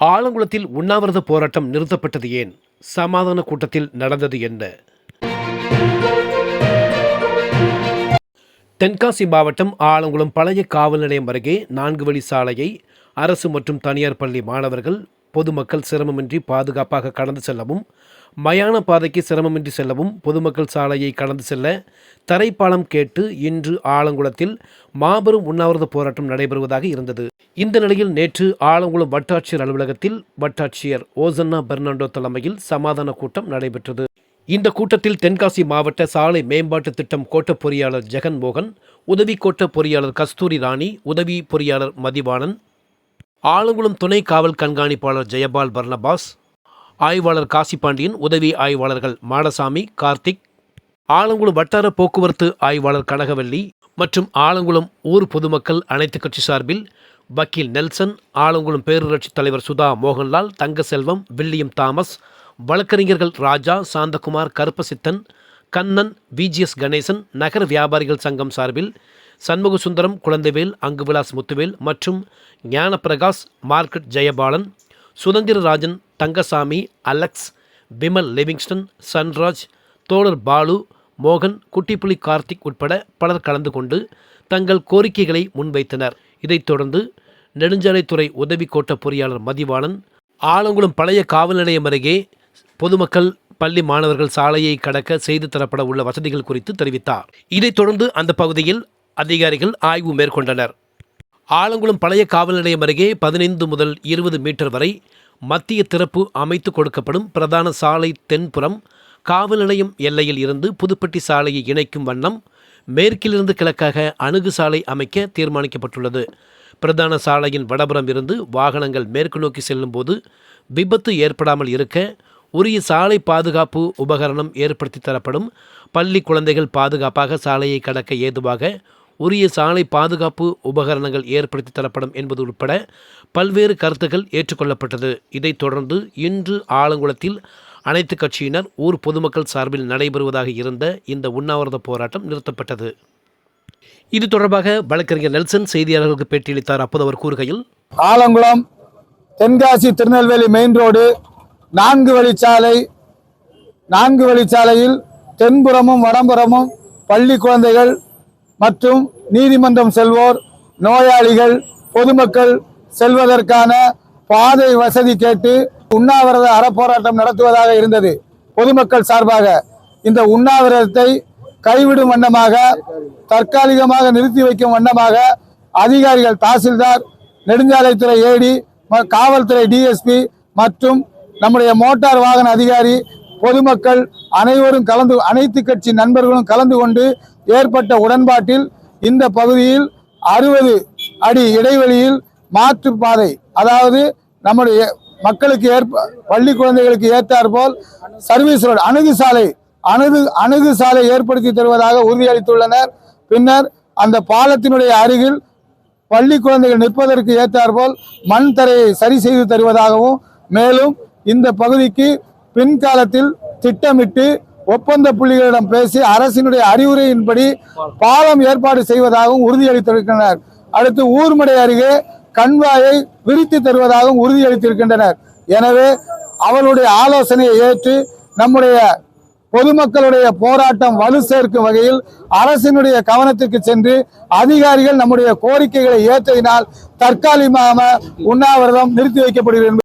ஆலங்குளத்தில் உண்ணாவிரத போராட்டம் நிறுத்தப்பட்டது ஏன்? சமாதான கூட்டத்தில் நடந்தது என்ன? தென்காசி மாவட்டம் ஆலங்குளம் பழைய காவல் நிலையம் அருகே நான்கு வழி சாலையை அரசு மற்றும் தனியார் பள்ளி மாணவர்கள் பொதுமக்கள் சிரமமின்றி பாதுகாப்பாக கடந்து செல்லவும் மயான பாதைக்கு சிரமமின்றி செல்லவும் பொதுமக்கள் சாலையை கடந்து செல்ல தரைப்பாலம் கேட்டு இன்று ஆலங்குளத்தில் மாபெரும் உண்ணாவிரத போராட்டம் நடைபெறுவதாக இருந்தது. இந்த நிலையில் நேற்று ஆலங்குளம் வட்டாட்சியர் அலுவலகத்தில் வட்டாட்சியர் ஓசன்னா பெர்னாண்டோ தலைமையில் சமாதான கூட்டம் நடைபெற்றது. இந்த கூட்டத்தில் தென்காசி மாவட்ட சாலை மேம்பாட்டு திட்டம் கோட்ட பொறியாளர் ஜெகன் மோகன் உதவி கோட்ட பொறியாளர் கஸ்தூரி ராணி உதவி பொறியாளர் மதிவாணன் ஆலங்குளம் துணை காவல் கண்காணிப்பாளர் ஜெயபால் பர்னபாஸ் ஆய்வாளர் காசிபாண்டியன் உதவி ஆய்வாளர்கள் மாடசாமி கார்த்திக் ஆலங்குளம் வட்டார போக்குவரத்து ஆய்வாளர் கனகவல்லி மற்றும் ஆலங்குளம் ஊர் பொதுமக்கள் அனைத்து கட்சி சார்பில் வக்கீல் நெல்சன் ஆலங்குளம் பேரூராட்சி தலைவர் சுதா மோகன்லால் தங்கசெல்வம் வில்லியம் தாமஸ் வழக்கறிஞர்கள் ராஜா சாந்தகுமார் கருப்பசித்தன் கண்ணன் விஜிஎஸ் கணேசன் நகர வியாபாரிகள் சங்கம் சார்பில் சண்முகசுந்தரம் குழந்தைவேல் அங்குவிலாஸ் முத்துவேல் மற்றும் Gnanaprakash market Jayapalan Suthanthirarajan Thangasamy Alex Vimal Livingston Sunraj தோழர் பாலு மோகன் குட்டிப்புலி கார்த்திக் உட்பட பலர் கலந்து கொண்டு தங்கள் கோரிக்கைகளை முன்வைத்தனர். இதைத் தொடர்ந்து நெடுஞ்சாலைத்துறை உதவி கோட்ட பொறியாளர் மதிவாணன் ஆலங்குளம் பழைய காவல் நிலையம் அருகே பொதுமக்கள் பள்ளி மாணவர்கள் சாலையை கடக்க செய்து தரப்பட உள்ள வசதிகள் குறித்து தெரிவித்தார். இதைத் தொடர்ந்து அந்த பகுதியில் அதிகாரிகள் ஆய்வு மேற்கொண்டனர். ஆலங்குளம் பழைய காவல் நிலையம் அருகே பதினைந்து முதல் இருபது மீட்டர் வரை மத்திய திறப்பு அமைத்து கொடுக்கப்படும் பிரதான சாலை தென்புறம் காவல் நிலையம் எல்லையில் இருந்து புதுப்பட்டி சாலையை இணைக்கும் வண்ணம் மேற்கிலிருந்து கிழக்காக அணுகு சாலை அமைக்க தீர்மானிக்கப்பட்டுள்ளது. பிரதான சாலையின் வடபுறம் இருந்து வாகனங்கள் மேற்கு நோக்கி செல்லும்போது விபத்து ஏற்படாமல் இருக்க உரிய சாலை பாதுகாப்பு உபகரணம் ஏற்படுத்தி தரப்படும். பள்ளி குழந்தைகள் பாதுகாப்பாக சாலையை கடக்க ஏதுவாக உரிய சாலை பாதுகாப்பு உபகரணங்கள் ஏற்படுத்தி தரப்படும் என்பது உட்பட பல்வேறு கருத்துக்கள் ஏற்றுக்கொள்ளப்பட்டது. இதைத் தொடர்ந்து இன்று ஆலங்குளத்தில் அனைத்து கட்சியினர் ஊர் பொதுமக்கள் சார்பில் நடைபெறுவதாக இருந்த இந்த உண்ணாவிரத போராட்டம் நிறுத்தப்பட்டது. இது தொடர்பாக வழக்கறிஞர் நெல்சன் செய்தியாளர்களுக்கு பேட்டியளித்தார். அப்போது அவர் கூறுகையில் ஆலங்குளம் தென்காசி திருநெல்வேலி மெயின் ரோடு நான்கு வழிச்சாலை நான்கு வழிச்சாலையில் தென்புறமும் வடம்புறமும் பள்ளி குழந்தைகள் மற்றும் நீதிமன்றம் செல்வோர் நோயாளிகள் பொதுமக்கள் செல்வதற்கான பாதை வசதி கேட்டு உண்ணாவிரத அறப்போராட்டம் நடத்துவதாக இருந்தது. பொதுமக்கள் சார்பாக இந்த உண்ணாவிரதத்தை கைவிடும் வண்ணமாக தற்காலிகமாக நிறுத்தி வைக்கும் வண்ணமாக அதிகாரிகள் தாசில்தார் நெடுஞ்சாலைத்துறை ஏடி ம- காவல்துறை டிஎஸ்பி மற்றும் நம்முடைய மோட்டார் வாகன அதிகாரி பொதுமக்கள் அனைவரும் கலந்து அனைத்து கட்சி நண்பர்களும் கலந்து கொண்டு ஏற்பட்ட உடன்பாட்டில் இந்த பகுதியில் அறுபது அடி இடைவெளியில் மாற்று பாதை அதாவது நம்முடைய மக்களுக்கு ஏற்ப பள்ளி குழந்தைகளுக்கு ஏற்றாற்போல் சர்வீஸ் ரோடு அணுகு சாலை அணுகு அணுகு சாலை ஏற்படுத்தி தருவதாக உறுதியளித்துள்ளனர். பின்னர் அந்த பாலத்தினுடைய அருகில் பள்ளி குழந்தைகள் நிற்பதற்கு ஏற்றாற்போல் மண் தரையை சரி செய்து தருவதாகவும் மேலும் இந்த பகுதிக்கு பின்காலத்தில் திட்டமிட்டு ஒப்பந்த புள்ளிகளிடம் பேசி அரசினுடைய அறிவுரையின்படி பாலம் ஏற்பாடு செய்வதாகவும் உறுதியளித்திருக்கின்றனர். அடுத்து ஊர்மடை அருகே கண்வாயை விரித்து தருவதாகவும் உறுதியளித்திருக்கின்றனர். எனவே அவளுடைய ஆலோசனையை ஏற்று நம்முடைய பொதுமக்களுடைய போராட்டம் வலு சேர்க்கும் வகையில் அரசினுடைய கவனத்திற்கு சென்று அதிகாரிகள் நம்முடைய கோரிக்கைகளை ஏற்றதினால் தற்காலிகமாக உண்ணாவிரதம் நிறுத்தி வைக்கப்படுகிறது.